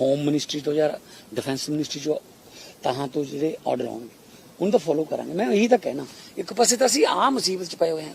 Home ministry ਤੋਂ ਜਾਂ defence ministry ਤੋਂ ਤਾਂ ਤੋਂ ਜਿਹੜੇ ਆਰਡਰ ਆਉਣਗੇ, ਉਹਨੂੰ ਤਾਂ ਫੋਲੋ ਕਰਾਂਗੇ। ਮੈਂ ਇਹੀ ਤਾਂ ਕਹਿਣਾ, ਇੱਕ ਪਾਸੇ ਤਾਂ ਅਸੀਂ ਆਹ ਮੁਸੀਬਤ ਚ ਪਏ ਹੋਏ ਹਾਂ।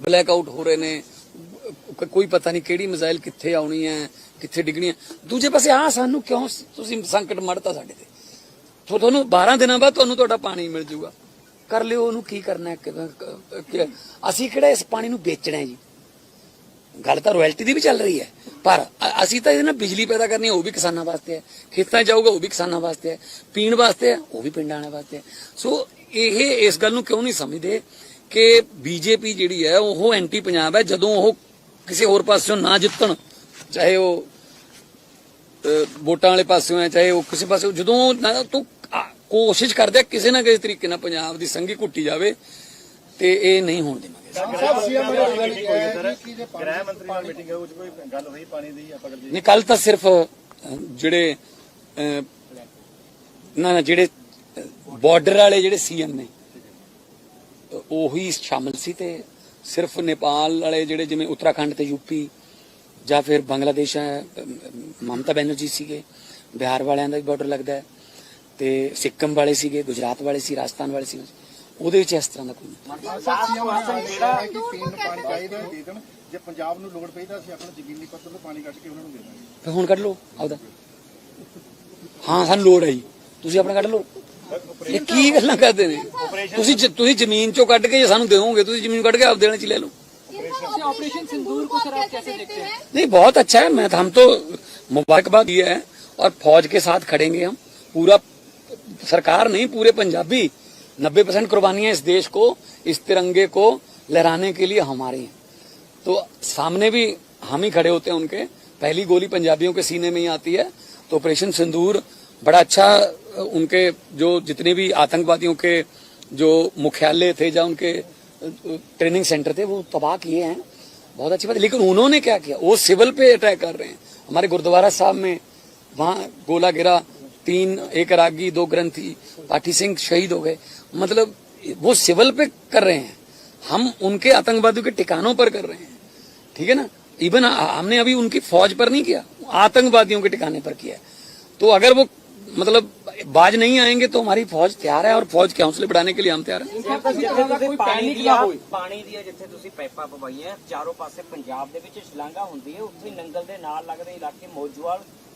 ਬਲੈਕ ਆਊਟ ਹੋ ਰਹੇ ਨੇ ਕੋਈ ਪਤਾ ਨਹੀਂ ਕਿਹੜੀ ਮਿਜ਼ਾਈਲ ਕਿੱਥੇ ਆਉਣੀ ਹੈ, ਕਿੱਥੇ ਡਿੱਗਣੀ ਹੈ। ਦੂਜੇ ਪਾਸੇ ਆਹ ਸਾਨੂੰ ਕਿਉਂ ਤੁਸੀਂ ਸੰਕਟ ਮੜਤਾ ਸਾਡੇ ਤੇ। ਤੁਹਾਨੂੰ 12 ਦਿਨਾਂ ਬਾਅਦ ਤੁਹਾਨੂੰ ਤੁਹਾਡਾ ਪਾਣੀ ਮਿਲ ਜਾਊਗਾ ਕਰ ਲਿਓ, ਉਹਨੂੰ ਕੀ ਕਰਨਾ ਹੈ ਅਸੀਂ ਕਿਹੜਾ ਇਸ ਪਾਣੀ ਨੂੰ ਵੇਚਣਾ ਹੈ ਜੀ? ਗੱਲ ਤਾਂ ਰਾਇਲਟੀ ਦੀ ਵੀ ਚੱਲ ਰਹੀ ਹੈ। ਪਰ ਅਸੀਂ ਤਾਂ ਇਹਦੇ ਨਾਲ ਬਿਜਲੀ ਪੈਦਾ ਕਰਨੀ ਹੈ, ਉਹ ਵੀ ਕਿਸਾਨਾਂ ਵਾਸਤੇ ਹੈ। ਖੇਤਾਂ 'ਚ ਜਾਊਗਾ, ਉਹ ਵੀ ਕਿਸਾਨਾਂ ਵਾਸਤੇ ਹੈ। ਪੀਣ ਵਾਸਤੇ ਹੈ, ਉਹ ਵੀ ਪਿੰਡਾਂ ਵਾਲਿਆਂ ਵਾਸਤੇ ਹੈ। ਸੋ ਇਹ, ਇਸ ਗੱਲ ਨੂੰ ਕਿਉਂ ਨਹੀਂ ਸਮਝਦੇ ਕਿ ਬੀਜੇਪੀ ਜਿਹੜੀ ਹੈ, ਉਹ ਐਂਟੀ ਪੰਜਾਬ ਹੈ, ਜਦੋਂ ਉਹ ਕਿਸੇ ਹੋਰ ਪਾਸਿਓਂ ਨਾ ਜਿੱਤਣ, ਚਾਹੇ ਉਹ ਵੋਟਾਂ ਵਾਲੇ ਪਾਸਿਓਂ ਹੈ, ਚਾਹੇ ਉਹ ਕਿਸੇ ਪਾਸਿਓਂ, ਜਦੋਂ ਤੂੰ ਕੋਸ਼ਿਸ਼ ਕਰਦੇ ਕਿਸੇ ਨਾ ਕਿਸੇ ਤਰੀਕੇ ਨਾਲ ਪੰਜਾਬ ਦੀ ਸੰਗੀ ਘੁੱਟੀ ਜਾਵੇ, ਤੇ ਇਹ ਨਹੀਂ ਹੋਣ ਦੇਣਾ। ਸਾਹਿਬ ਸੀਐਮ ਨੇ ਗੱਲ ਕੀਤੀ ਹੈ ਸਰ ਕਿ ਜੇ ਗ੍ਰਹਿ ਮੰਤਰੀ ਨਾਲ ਮੀਟਿੰਗ ਹੋਈ ਕੋਈ ਗੱਲ ਹੋਈ ਪਾਣੀ ਦੀ ਆਪਾਂ ਗੱਲ ਨਹੀਂ ਕੱਲ ਤਾਂ ਸਿਰਫ ਜਿਹੜੇ ਨਾ ਨਾ ਜਿਹੜੇ ਬਾਰਡਰ ਵਾਲੇ ਜਿਹੜੇ ਸੀਐਮ ਨੇ ਉਹੀ ਸ਼ਾਮਲ ਸੀ ਤੇ ਸਿਰਫ ਨੇਪਾਲ ਵਾਲੇ ਜਿਹੜੇ ਜਿਵੇਂ ਉੱਤਰਾਖੰਡ ਤੇ ਯੂਪੀ ਜਾਂ ਫਿਰ ਬੰਗਲਾਦੇਸ਼ ਮਮਤਾ ਬੈਨਰਜੀ ਸੀਗੇ ਬਿਹਾਰ ਵਾਲਿਆਂ ਦਾ ਵੀ ਬਾਰਡਰ ਲੱਗਦਾ ਤੇ ਸਿੱਕਮ ਵਾਲੇ ਸੀਗੇ ਗੁਜਰਾਤ ਵਾਲੇ ਸੀ ਰਾਜਸਥਾਨ ਵਾਲੇ ਸੀ। ਉਹਦੇ ਵਿੱਚ ਇਸ ਤਰ੍ਹਾਂ ਦਾ ਕੋਈ ਨਹੀਂ। ਸਾਹਿਬ ਸੀਐਮ ਨੇ ਗੱਲ ਕੀਤਾ ਹੈ ਕਿ ਪੀਣ ਨੂੰ ਪਾਣੀ ਚਾਹੀਦਾ ਹੈ, ਦੇ ਦੇਣ ਜੇ ਪੰਜਾਬ ਨੂੰ ਲੋੜ ਪਈ ਤਾਂ ਅਸੀਂ ਆਪਣਾ ਜ਼ਮੀਨੀ ਪੱਧਰ ਤੋਂ ਪਾਣੀ ਕੱਢ ਕੇ ਉਹਨਾਂ ਨੂੰ ਦੇ ਦਾਂਗੇ ਫਿਰ ਹੁਣ ਕੱਢ ਲਓ ਆਪਦਾ ਹਾਂ ਸਾਨੂੰ ਲੋੜ ਹੈ ਜੀ ਤੁਸੀਂ ਆਪਣਾ ਕੱਢ ਲਓ ਇਹ ਕੀ ਗੱਲਾਂ ਕਰਦੇ ਨੇ ਤੁਸੀਂ ਜ- ਤੁਸੀਂ ਜ਼ਮੀਨ ਚੋਂ ਕੱਢ ਕੇ ਜੇ ਸਾਨੂੰ ਦਿਓਗੇ ਤੁਸੀਂ ਜ਼ਮੀਨ ਕੱਢ ਕੇ ਆਪ ਦੇਣੇ ਚ ਲੈ ਲਓ ऑपरेशन सिंदूर को सर आप कैसे देखते हैं नहीं बहुत अच्छा है मैं हम तो मुबारकबाद दिया है और फौज के साथ खड़ेंगे हम पूरा सरकार नहीं पूरे पंजाबी नब्बे परसेंट कुर्बानियाँ इस देश को, इस तिरंगे को लहराने के लिए हमारी हैं। तो सामने भी हम ही खड़े होते हैं उनके। पहली गोली पंजाबियों के सीने में ही आती है। तो ऑपरेशन सिंदूर बड़ा अच्छा उनके जो जितने भी आतंकवादियों के जो मुख्यालय थे या उनके ट्रेनिंग सेंटर थे, वो तबाह किए हैं। बहुत अच्छी बात लेकिन उन्होंने क्या किया? वो सिविल पे अटैक कर रहे हैं। हमारे गुरुद्वारा साहब में वहाँ गोला गिरा, तीन, एक रागी, दो ग्रंथी पाठी सिंह शहीद हो गए। मतलब वो सिविल पे कर रहे हैं हम उनके आतंकवादियों के ठिकानों पर कर रहे हैं ठीक है ना इवन हमने अभी उनकी फौज पर नहीं किया आतंकवादियों के ठिकाने पर किया है। तो अगर वो मतलब बाज नहीं आएंगे तो हमारी फौज तैयार है और फौज के हौसले बढ़ाने के लिए हम तैयार हैं ਜਿੱਥੇ ਤੁਸੀਂ ਪਾਣੀ ਦੀਆਂ ਪਾਣੀ ਦੀਆਂ ਜਿੱਥੇ ਤੁਸੀਂ ਪਾਈਪਾਂ ਪਵਾਈਆਂ ਚਾਰੋਂ ਪਾਸੇ ਪੰਜਾਬ ਦੇ ਵਿੱਚ ਸ਼ਲਾਂਘਾ ਹੁੰਦੀ ਹੈ ਉੱਥੇ ਨੰਗਲ ਦੇ ਨਾਲ ਲੱਗਦੇ ਇਲਾਕੇ ਮੋਜਵਾਲ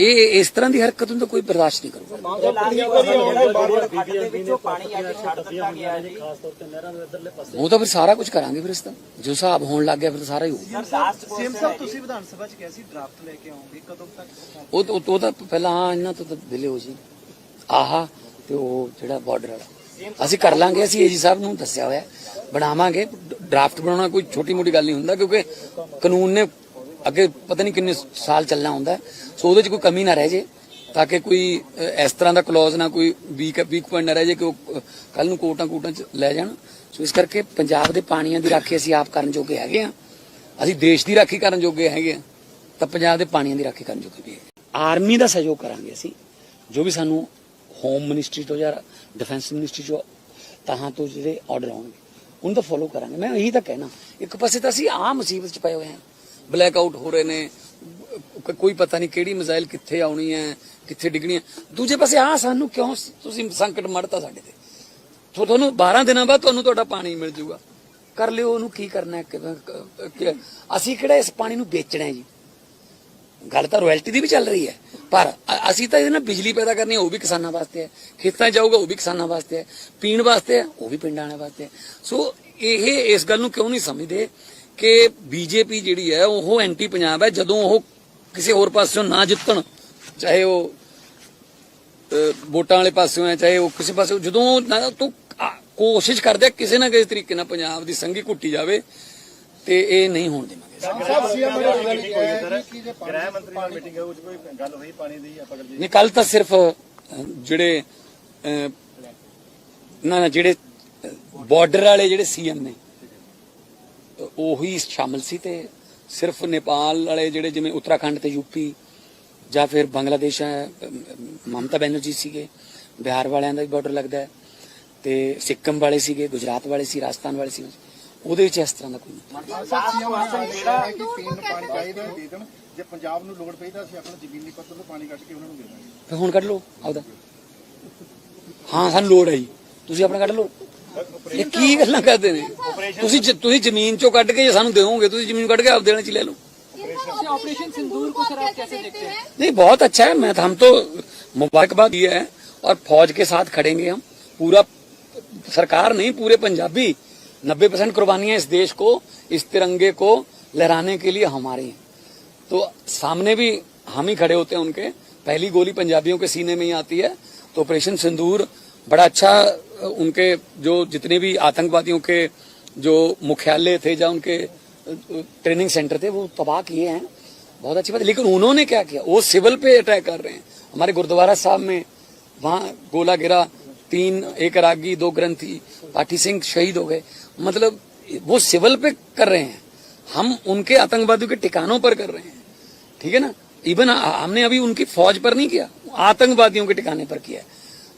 ਇਹ ਇਸ ਤਰ੍ਹਾਂ ਦੀ ਹਰਕਤ ਨੂੰ ਤਾਂ ਕੋਈ ਬਰਦਾਸ਼ਤ ਨਹੀਂ ਕਰੂਗਾ। ਦੇ ਵਿੱਚੋਂ ਪਾਣੀ ਆ ਕੇ ਛੱਡ ਦਿੱਤਾ ਗਿਆ ਹੈ ਜੀ। ਉਹ ਤਾਂ ਫਿਰ ਸਾਰਾ ਕੁਝ ਕਰਾਂਗੇ ਫਿਰ ਇਸ ਦਾ ਜੋ ਹਿਸਾਬ ਹੋਣ ਲੱਗ ਗਿਆ ਫਿਰ ਤਾਂ ਸਾਰਾ ਹੀ ਹੋਊਗਾ। ਲਾਸਟ ਸੀਐਮ ਸਾਹਿਬ ਤੁਸੀਂ ਵਿਧਾਨ ਸਭਾ ਚ ਕਿਹਾ ਸੀ ਡਰਾਫਟ ਲੈ ਕੇ ਆਉਂਗੇ ਕਦੋਂ ਤੱਕ ਉਹ ਤਾਂ ਪਹਿਲਾਂ ਹਾਂ ਇਹਨਾਂ ਤੋਂ ਤਾਂ ਦਿਲੇ ਹੋ ਜੀ। ਆਹਾ ਤੇ ਉਹ ਜਿਹੜਾ ਬਾਰਡਰ ਵਾਲਾ। ਅਸੀਂ ਕਰ ਲਾਂਗੇ ਅਸੀਂ ਏਜੀ ਸਾਹਿਬ ਨੂੰ ਦੱਸਿਆ ਹੋਇਆ। ਬਣਾਵਾਂਗੇ। ਡਰਾਫਟ ਬਣਾਉਣਾ ਕੋਈ ਛੋਟੀ ਮੋਟੀ ਗੱਲ ਨਹੀਂ ਹੁੰਦਾ ਕਿਉਂਕਿ ਕਾਨੂੰਨ ਨੇ ਅੱਗੇ ਪਤਾ ਨਹੀਂ ਕਿੰਨੇ ਸਾਲ ਚੱਲਣਾ ਹੁੰਦਾ। ਸੋ ਉਹਦੇ 'ਚ ਕੋਈ ਕਮੀ ਨਾ ਰਹਿ ਜੇ, ਤਾਂ ਕਿ ਕੋਈ ਇਸ ਤਰ੍ਹਾਂ ਦਾ ਕਲੌਜ਼ ਨਾ ਕੋਈ ਵੀਕ ਵੀਕ ਪੁਆਇੰਟ ਨਾ ਰਹਿ ਜੇ ਕਿ ਉਹ ਕੱਲ ਨੂੰ ਕੋਟਾਂ ਕੋਟਾਂ 'ਚ ਲੈ ਜਾਣ। ਸੋ ਇਸ ਕਰਕੇ ਪੰਜਾਬ ਦੇ ਪਾਣੀਆਂ ਦੀ ਰਾਖੀ ਅਸੀਂ ਆਪ ਕਰਨ ਜੋਗੇ ਹੈਗੇ ਆ ਅਸੀਂ ਦੇਸ਼ ਦੀ ਰਾਖੀ ਕਰਨ ਜੋਗੇ ਹੈਗੇ ਆ ਤਾਂ ਪੰਜਾਬ ਦੇ ਪਾਣੀਆਂ ਦੀ ਰਾਖੀ ਕਰਨ ਜੋਗੇ ਵੀ ਹੈ। ਆਰਮੀ ਦਾ ਸਹਿਯੋਗ ਕਰਾਂਗੇ ਅਸੀਂ। ਜੋ ਵੀ ਸਾਨੂੰ ਹੋਮ ਮਿਨਿਸਟਰੀ ਤੋਂ ਜਾਂ ਡਿਫੈਂਸ ਮਿਨਿਸਟਰੀ ਤੋਂ ਤਾਹਾਂ ਤੋਂ ਜਿਹੜੇ ਆਰਡਰ ਆਉਣਗੇ, ਉਹਨੂੰ ਤਾਂ ਫੋਲੋ ਕਰਾਂਗੇ। ਮੈਂ ਇਹੀ ਤਾਂ ਕਹਿਣਾ। ਇੱਕ ਪਾਸੇ ਤਾਂ ਅਸੀਂ ਆਹ ਮੁਸੀਬਤ ਚ ਪਏ ਹੋਏ ਹਾਂ। ਬਲੈਕ ਆਊਟ ਹੋ ਰਹੇ ਨੇ। ਕੋਈ ਪਤਾ ਨਹੀਂ ਕਿਹੜੀ ਮਿਜ਼ਾਈਲ ਕਿੱਥੇ ਆਉਣੀ ਹੈ, ਕਿੱਥੇ ਡਿੱਗਣੀ ਹੈ। ਦੂਜੇ ਪਾਸੇ, ਆਹ ਸਾਨੂੰ ਕਿਉਂ ਤੁਸੀਂ ਸੰਕਟ ਮੜਤਾ ਸਾਡੇ ਤੇ? ਤੁਹਾਨੂੰ 12 ਦਿਨਾਂ ਬਾਅਦ ਤੁਹਾਨੂੰ ਤੁਹਾਡਾ ਪਾਣੀ ਮਿਲ ਜਾਊਗਾ ਕਰ ਲਿਓ, ਉਹਨੂੰ ਕੀ ਕਰਨਾ ਅਸੀਂ ਕਿਹੜਾ ਇਸ ਪਾਣੀ ਨੂੰ ਵੇਚਣਾ ਹੈ ਜੀ? ਗੱਲ ਤਾਂ ਰਾਇਲਟੀ ਦੀ ਵੀ ਚੱਲ ਰਹੀ ਹੈ। ਪਰ ਅਸੀਂ ਤਾਂ ਇਹਦੇ ਨਾਲ ਬਿਜਲੀ ਪੈਦਾ ਕਰਨੀ ਹੈ, ਉਹ ਵੀ ਕਿਸਾਨਾਂ ਵਾਸਤੇ ਹੈ। ਖੇਤਾਂ ਜਾਊਗਾ, ਉਹ ਵੀ ਕਿਸਾਨਾਂ ਵਾਸਤੇ ਹੈ। ਪੀਣ ਵਾਸਤੇ ਹੈ, ਉਹ ਵੀ ਪਿੰਡਾਂ ਵਾਲਿਆਂ ਵਾਸਤੇ ਹੈ। ਸੋ ਇਹ, ਇਸ ਗੱਲ ਨੂੰ ਕਿਉਂ ਨਹੀਂ ਸਮਝਦੇ? ਕਿ ਬੀਜੇਪੀ ਜਿਹੜੀ ਹੈ ਉਹ ਐਂਟੀ ਪੰਜਾਬ ਹੈ ਜਦੋਂ ਉਹ ਕਿਸੇ ਹੋਰ ਪਾਸਿਓਂ ਨਾ ਜਿੱਤਣ ਚਾਹੇ ਉਹ ਵੋਟਾਂ ਵਾਲੇ ਪਾਸਿਓਂ ਹੈ ਚਾਹੇ ਉਹ ਕਿਸੇ ਪਾਸਿਓਂ ਜਦੋਂ ਨਾ ਤੂੰ ਕੋਸ਼ਿਸ਼ ਕਰਦੇ ਕਿਸੇ ਨਾ ਕਿਸੇ ਤਰੀਕੇ ਨਾਲ ਪੰਜਾਬ ਦੀ ਸੰਗੀ ਘੁੱਟੀ ਜਾਵੇ ਤੇ ਇਹ ਨਹੀਂ ਹੋਣ ਦੇਵਾਂਗੇ। ਸਾਹਿਬ ਸੀਐਮ ਨੇ ਗੱਲ ਕੀਤੀ ਹੈ ਸਰ ਕਿ ਜੇ ਗ੍ਰਹਿ ਮੰਤਰੀ ਨਾਲ ਮੀਟਿੰਗ ਹੋਈ ਕੋਈ ਗੱਲ ਹੋਈ ਪਾਣੀ ਦੀ ਆਪਾਂ ਗੱਲ ਨਹੀਂ ਕੱਲ ਤਾਂ ਸਿਰਫ ਜਿਹੜੇ ਨਾ ਨਾ ਜਿਹੜੇ ਬਾਰਡਰ ਵਾਲੇ ਜਿਹੜੇ ਸੀਐਮ ਨੇ ਉਹੀ ਸ਼ਾਮਲ ਸੀ ਤੇ ਸਿਰਫ ਨੇਪਾਲ ਵਾਲੇ ਜਿਹੜੇ ਜਿਵੇਂ ਉੱਤਰਾਖੰਡ ਤੇ ਯੂਪੀ ਜਾਂ ਫਿਰ ਬੰਗਲਾਦੇਸ਼ ਮਮਤਾ ਬੈਨਰਜੀ ਸੀਗੇ ਬਿਹਾਰ ਵਾਲਿਆਂ ਦਾ ਵੀ ਬਾਰਡਰ ਲੱਗਦਾ ਹੈ ਤੇ ਸਿੱਕਮ ਵਾਲੇ ਸੀਗੇ ਗੁਜਰਾਤ ਵਾਲੇ ਸੀ ਰਾਜਸਥਾਨ ਵਾਲੇ ਸੀ ਉਹਦੇ ਵਿੱਚ ਇਸ ਤਰ੍ਹਾਂ ਦਾ ਕੋਈ ਨਹੀਂ। ਜਿਹੜਾ ਕਿ ਪੀਣ ਨੂੰ ਪਾਣੀ ਚਾਹੀਦਾ ਹੈ, ਦੇ ਦੇਣ ਜੇ ਪੰਜਾਬ ਨੂੰ ਲੋੜ ਪਈ ਤਾਂ ਅਸੀਂ ਆਪਣਾ ਜ਼ਮੀਨੀ ਪੱਧਰ ਤੋਂ ਪਾਣੀ ਕੱਢ ਕੇ ਉਹਨਾਂ ਨੂੰ ਦੇ ਦਾਂਗੇ ਫਿਰ ਹੁਣ ਕੱਢ ਲਓ ਆਪਦਾ। ਹਾਂ ਸਾਨੂੰ ਲੋੜ ਹੈ ਜੀ। ਤੁਸੀਂ ਆਪਣਾ ਕੱਢ ਲਓ। ਇਹ ਕੀ ਗੱਲਾਂ ਕਰਦੇ ਨੇ ਤੁਸੀਂ ਜ- ਤੁਸੀਂ ਜ਼ਮੀਨ ਚੋਂ ਕੱਢ ਕੇ ਜੇ ਸਾਨੂੰ ਦਿਓਗੇ ਤੁਸੀਂ ਜ਼ਮੀਨ ਕੱਢ ਕੇ ਆਪ ਦੇਣਾ ਚ ਲੈ ਲਓ से ऑपरेशन सिंदूर को सर आप कैसे देखते हैं नहीं बहुत अच्छा है मैं हम तो मुबारकबाद दिया है और फौज के साथ खड़ेंगे हम पूरा सरकार नहीं पूरे पंजाबी नब्बे परसेंट कुर्बानियां इस देश को इस तिरंगे को लहराने के लिए हमारी हैं तो सामने भी हम ही खड़े होते हैं उनके पहली गोली पंजाबियों के सीने में ही आती है तो ऑपरेशन सिंदूर बड़ा अच्छा उनके जो जितने भी आतंकवादियों के जो मुख्यालय थे या उनके ट्रेनिंग सेंटर थे, वो तबाह किए हैं। बहुत अच्छी बात लेकिन उन्होंने क्या किया? वो सिविल पे अटैक कर रहे हैं। हमारे गुरुद्वारा साहब में वहाँ गोला गिरा, तीन, एक रागी, दो ग्रंथी पाठी सिंह शहीद हो गए। मतलब वो सिविल पे कर रहे हैं। हम उनके आतंकवादियों के ठिकानों पर कर रहे हैं। ठीक है ना? इवन हमने अभी उनकी फौज पर नहीं किया। आतंकवादियों के ठिकाने पर किया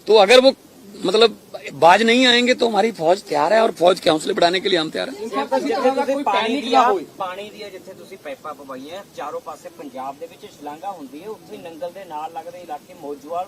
तो अगर वो मतलब बाज नहीं आएंगे तो हमारी फौज तैयार है और फौज के हौसले बढ़ाने के लिए हम तैयार हैं ਜਿੱਥੇ ਤੁਸੀਂ ਪਾਣੀ ਦੀਆਂ ਪਾਣੀ ਦੀਆਂ ਜਿੱਥੇ ਤੁਸੀਂ ਪਾਈਪਾਂ ਪਵਾਈਆਂ ਚਾਰੋਂ ਪਾਸੇ ਪੰਜਾਬ ਦੇ ਵਿੱਚ ਸ਼ਲਾਂਘਾ ਹੁੰਦੀ ਹੈ ਉੱਥੇ ਨੰਗਲ ਦੇ ਨਾਲ ਲੱਗਦੇ ਇਲਾਕੇ ਮੋਜਵਾਲ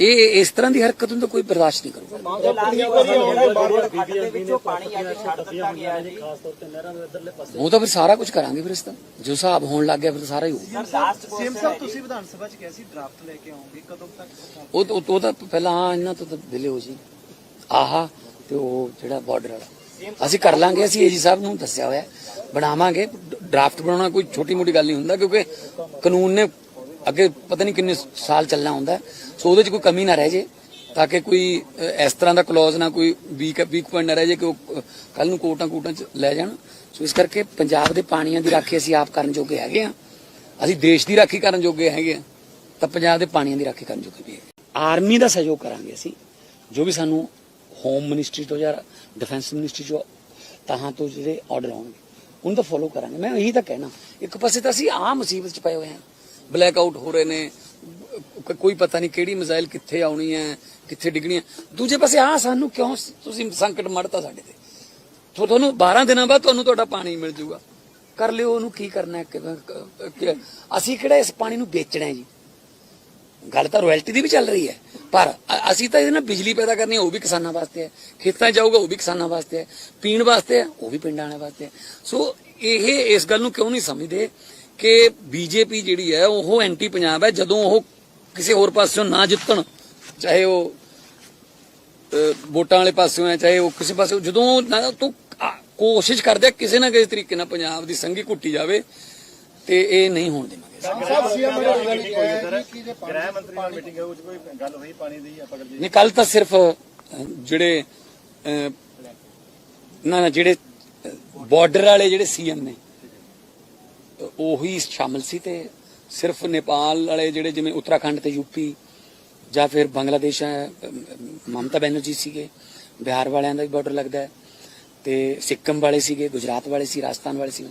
ਇਹ ਇਸ ਤਰ੍ਹਾਂ ਦੀ ਹਰਕਤ ਨੂੰ ਤਾਂ ਕੋਈ ਬਰਦਾਸ਼ਤ ਨਹੀਂ ਕਰੂਗਾ। ਜੀ ਉਹ ਤਾਂ ਫਿਰ ਸਾਰਾ ਕੁਝ ਕਰਾਂਗੇ ਫਿਰ ਇਸ ਦਾ ਜੋ ਹਿਸਾਬ ਹੋਣ ਲੱਗ ਗਿਆ ਫਿਰ ਸਾਰਾ ਹੀ ਹੋਊਗਾ। ਸੀਐਮ ਸਾਹਿਬ ਤੁਸੀਂ ਵਿਧਾਨ ਸਭਾ 'ਚ ਕਿਹਾ ਸੀ ਡਰਾਫਟ ਲੈ ਕੇ ਆਉਂਗੇ ਕਦੋਂ ਤੱਕ ਉਹ ਤਾਂ ਪਹਿਲਾਂ ਹਾਂ ਇਹਨਾਂ ਤੋਂ ਤਾਂ ਦਿਲੇ ਹੋ ਸੀ ਆਹਾ ਤੇ ਉਹ ਜਿਹੜਾ ਬਾਰਡਰ ਵਾਲਾ। ਅਸੀਂ ਕਰ ਲਾਂਗੇ ਅਸੀਂ ਏਜੀ ਸਾਹਿਬ ਨੂੰ ਦੱਸਿਆ ਹੋਇਆ। ਬਣਾਵਾਂਗੇ। ਡਰਾਫਟ ਬਣਾਉਣਾ ਕੋਈ ਛੋਟੀ ਮੋਟੀ ਗੱਲ ਨਹੀਂ ਹੁੰਦਾ ਕਿਉਂਕਿ ਕਾਨੂੰਨ ਨੇ ਅੱਗੇ ਪਤਾ ਨਹੀਂ ਕਿੰਨੇ ਸਾਲ ਚੱਲਣਾ ਹੁੰਦਾ। ਸੋ ਉਹਦੇ 'ਚ ਕੋਈ ਕਮੀ ਨਾ ਰਹਿ ਜੇ, ਤਾਂ ਕਿ ਕੋਈ ਇਸ ਤਰ੍ਹਾਂ ਦਾ ਕਲੌਜ਼ ਨਾ ਕੋਈ ਵੀਕ ਵੀਕ ਪੁਆਇੰਟ ਨਾ ਰਹਿ ਜੇ ਕਿ ਉਹ ਕੱਲ ਨੂੰ ਕੋਟਾਂ ਕੋਟਾਂ 'ਚ ਲੈ ਜਾਣ। ਸੋ ਇਸ ਕਰਕੇ ਪੰਜਾਬ ਦੇ ਪਾਣੀਆਂ ਦੀ ਰਾਖੀ ਅਸੀਂ ਆਪ ਕਰਨ ਜੋਗੇ ਹੈਗੇ ਆ ਅਸੀਂ ਦੇਸ਼ ਦੀ ਰਾਖੀ ਕਰਨ ਜੋਗੇ ਹੈਗੇ ਆ ਤਾਂ ਪੰਜਾਬ ਦੇ ਪਾਣੀਆਂ ਦੀ ਰਾਖੀ ਕਰਨ ਜੋਗੇ ਵੀ ਹੈ ਆਰਮੀ ਦਾ ਸਹਿਯੋਗ ਕਰਾਂਗੇ ਅਸੀਂ, ਜੋ ਵੀ ਸਾਨੂੰ ਹੋਮ ਮਿਨਿਸਟਰੀ ਤੋਂ ਜਾਂ ਡਿਫੈਂਸ ਮਿਨਿਸਟਰੀ ਤੋਂ ਤਾਹਾਂ ਤੋਂ ਜਿਹੜੇ ਆਰਡਰ ਆਉਣਗੇ, ਉਹਨਾਂ ਦਾ ਫੋਲੋ ਕਰਾਂਗੇ। ਮੈਂ ਇਹੀ ਤਾਂ ਕਹਿਣਾ, ਇੱਕ ਪਾਸੇ ਤਾਂ ਅਸੀਂ ਆਹ ਮੁਸੀਬਤ ਚ ਪਏ ਹੋਏ ਹਾਂ। ਬਲੈਕ ਆਊਟ ਹੋ ਰਹੇ ਨੇ। ਕੋਈ ਪਤਾ ਨਹੀਂ ਕਿਹੜੀ ਮਿਜ਼ਾਈਲ ਕਿੱਥੇ ਆਉਣੀ ਹੈ, ਕਿੱਥੇ ਡਿੱਗਣੀ ਹੈ। ਦੂਜੇ ਪਾਸੇ, ਆਹ ਸਾਨੂੰ ਕਿਉਂ ਤੁਸੀਂ ਸੰਕਟ ਮੜਤਾ ਸਾਡੇ ਤੇ? ਤੁਹਾਨੂੰ 12 ਦਿਨਾਂ ਬਾਅਦ ਤੁਹਾਨੂੰ ਤੁਹਾਡਾ ਪਾਣੀ ਮਿਲ ਜਾਊਗਾ ਕਰ ਲਿਓ ਉਹਨੂੰ ਕੀ ਕਰਨਾ ਹੈ ਅਸੀਂ ਕਿਹੜਾ ਇਸ ਪਾਣੀ ਨੂੰ ਵੇਚਣਾ ਹੈ ਜੀ? ਗੱਲ ਤਾਂ ਰਾਇਲਟੀ ਦੀ ਵੀ ਚੱਲ ਰਹੀ ਹੈ। ਪਰ ਅਸੀਂ ਤਾਂ ਇਹਦੇ ਨਾਲ ਬਿਜਲੀ ਪੈਦਾ ਕਰਨੀ ਹੈ, ਉਹ ਵੀ ਕਿਸਾਨਾਂ ਵਾਸਤੇ ਹੈ। ਖੇਤਾਂ ਜਾਊਗਾ, ਉਹ ਵੀ ਕਿਸਾਨਾਂ ਵਾਸਤੇ ਹੈ। ਪੀਣ ਵਾਸਤੇ ਹੈ, ਉਹ ਵੀ ਪਿੰਡਾਂ ਵਾਲਿਆਂ ਵਾਸਤੇ ਹੈ। ਸੋ ਇਹ ਇਸ ਗੱਲ ਨੂੰ ਕਿਉਂ ਨਹੀਂ ਸਮਝਦੇ? ਕਿ ਬੀਜੇਪੀ ਜਿਹੜੀ ਹੈ ਉਹ ਐਂਟੀ ਪੰਜਾਬ ਹੈ ਜਦੋਂ ਉਹ ਕਿਸੇ ਹੋਰ ਪਾਸਿਓਂ ਨਾ ਜਿੱਤਣ ਚਾਹੇ ਉਹ ਵੋਟਾਂ ਵਾਲੇ ਪਾਸਿਓਂ ਹੈ ਚਾਹੇ ਉਹ ਕਿਸੇ ਪਾਸਿਓਂ ਜਦੋਂ ਨਾ ਤੂੰ ਕੋਸ਼ਿਸ਼ ਕਰਦੇ ਕਿਸੇ ਨਾ ਕਿਸੇ ਤਰੀਕੇ ਨਾਲ ਪੰਜਾਬ ਦੀ ਸੰਗੀ ਘੁੱਟੀ ਜਾਵੇ ਤੇ ਇਹ ਨਹੀਂ ਹੋਣ ਦੇਵਾਂਗੇ। ਸਾਹਿਬ ਸੀਐਮ ਨੇ ਕਿਹਾ ਕਿ ਜੇ ਪਾਣੀ ਗ੍ਰਹਿ ਮੰਤਰੀ ਨਾਲ ਮੀਟਿੰਗ ਹੋਊ ਚ ਕੋਈ ਗੱਲ ਹੋਈ ਪਾਣੀ ਦੀ ਆਪਾਂ ਗੱਲ ਨਹੀਂ ਕੱਲ ਤਾਂ ਸਿਰਫ ਜਿਹੜੇ ਨਾ ਨਾ ਜਿਹੜੇ ਬਾਰਡਰ ਵਾਲੇ ਜਿਹੜੇ ਸੀਐਮ ਨੇ ਉਹੀ ਸ਼ਾਮਲ ਸੀ ਤੇ ਸਿਰਫ ਨੇਪਾਲ ਵਾਲੇ ਜਿਹੜੇ ਜਿਵੇਂ ਉੱਤਰਾਖੰਡ ਤੇ ਯੂਪੀ ਜਾਂ ਫਿਰ ਬੰਗਲਾਦੇਸ਼ ਹੈ ਮਮਤਾ ਬੈਨਰਜੀ ਸੀਗੇ ਬਿਹਾਰ ਵਾਲਿਆਂ ਦਾ ਵੀ ਬਾਰਡਰ ਲੱਗਦਾ ਹੈ ਤੇ ਸਿੱਕਮ ਵਾਲੇ ਸੀਗੇ ਗੁਜਰਾਤ ਵਾਲੇ ਸੀ ਰਾਜਸਥਾਨ ਵਾਲੇ ਸੀ।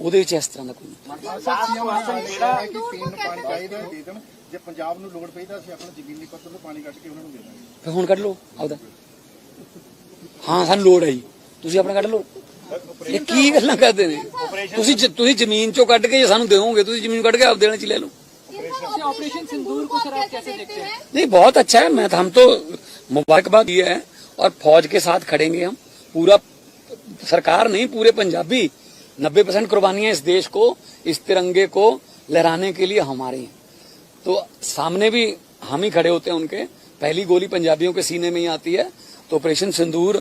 ਉਹਦੇ ਵਿੱਚ ਇਸ ਤਰ੍ਹਾਂ ਦਾ ਕੋਈ ਨਹੀਂ। ਸਾਹਿਬ ਸੀਐਮ ਨੇ ਕਿਹਾ ਕਿ ਪੀਣ ਨੂੰ ਪਾਣੀ ਚਾਹੀਦਾ ਹੈ, ਦੇ ਦੇਣ ਜੇ ਪੰਜਾਬ ਨੂੰ ਲੋੜ ਪਈ ਤਾਂ ਅਸੀਂ ਆਪਣਾ ਜ਼ਮੀਨੀ ਪੱਧਰ ਤੋਂ ਪਾਣੀ ਕੱਢ ਕੇ ਉਹਨਾਂ ਨੂੰ ਦੇ ਦਾਂਗੇ। ਫਿਰ ਹੁਣ ਕੱਢ ਲਓ ਆਪਦਾ। ਹਾਂ ਸਾਨੂੰ ਲੋੜ ਹੈ ਜੀ। ਤੁਸੀਂ ਆਪਣਾ ਕੱਢ ਲਓ। ਇਹ ਕੀ ਗੱਲਾਂ ਕਰਦੇ ਨੇ ਤੁਸੀਂ ਜ- ਤੁਸੀਂ ਜ਼ਮੀਨ ਚੋਂ ਕੱਢ ਕੇ ਜੇ ਸਾਨੂੰ ਦਿਓਗੇ ਤੁਸੀਂ ਜ਼ਮੀਨ ਕੱਢ ਕੇ ਆਪ ਦੇਣਾ ਚ ਲੈ ਲਓ से ऑपरेशन सिंदूर को सर आप कैसे देखते हैं नहीं बहुत अच्छा है मैं हम तो मुबारकबाद दिया है और फौज के साथ खड़ेंगे हम पूरा सरकार नहीं पूरे पंजाबी नब्बे परसेंट कुर्बानियां इस देश को इस तिरंगे को लहराने के लिए हमारी हैं तो सामने भी हम ही खड़े होते हैं उनके पहली गोली पंजाबियों के सीने में ही आती है तो ऑपरेशन सिंदूर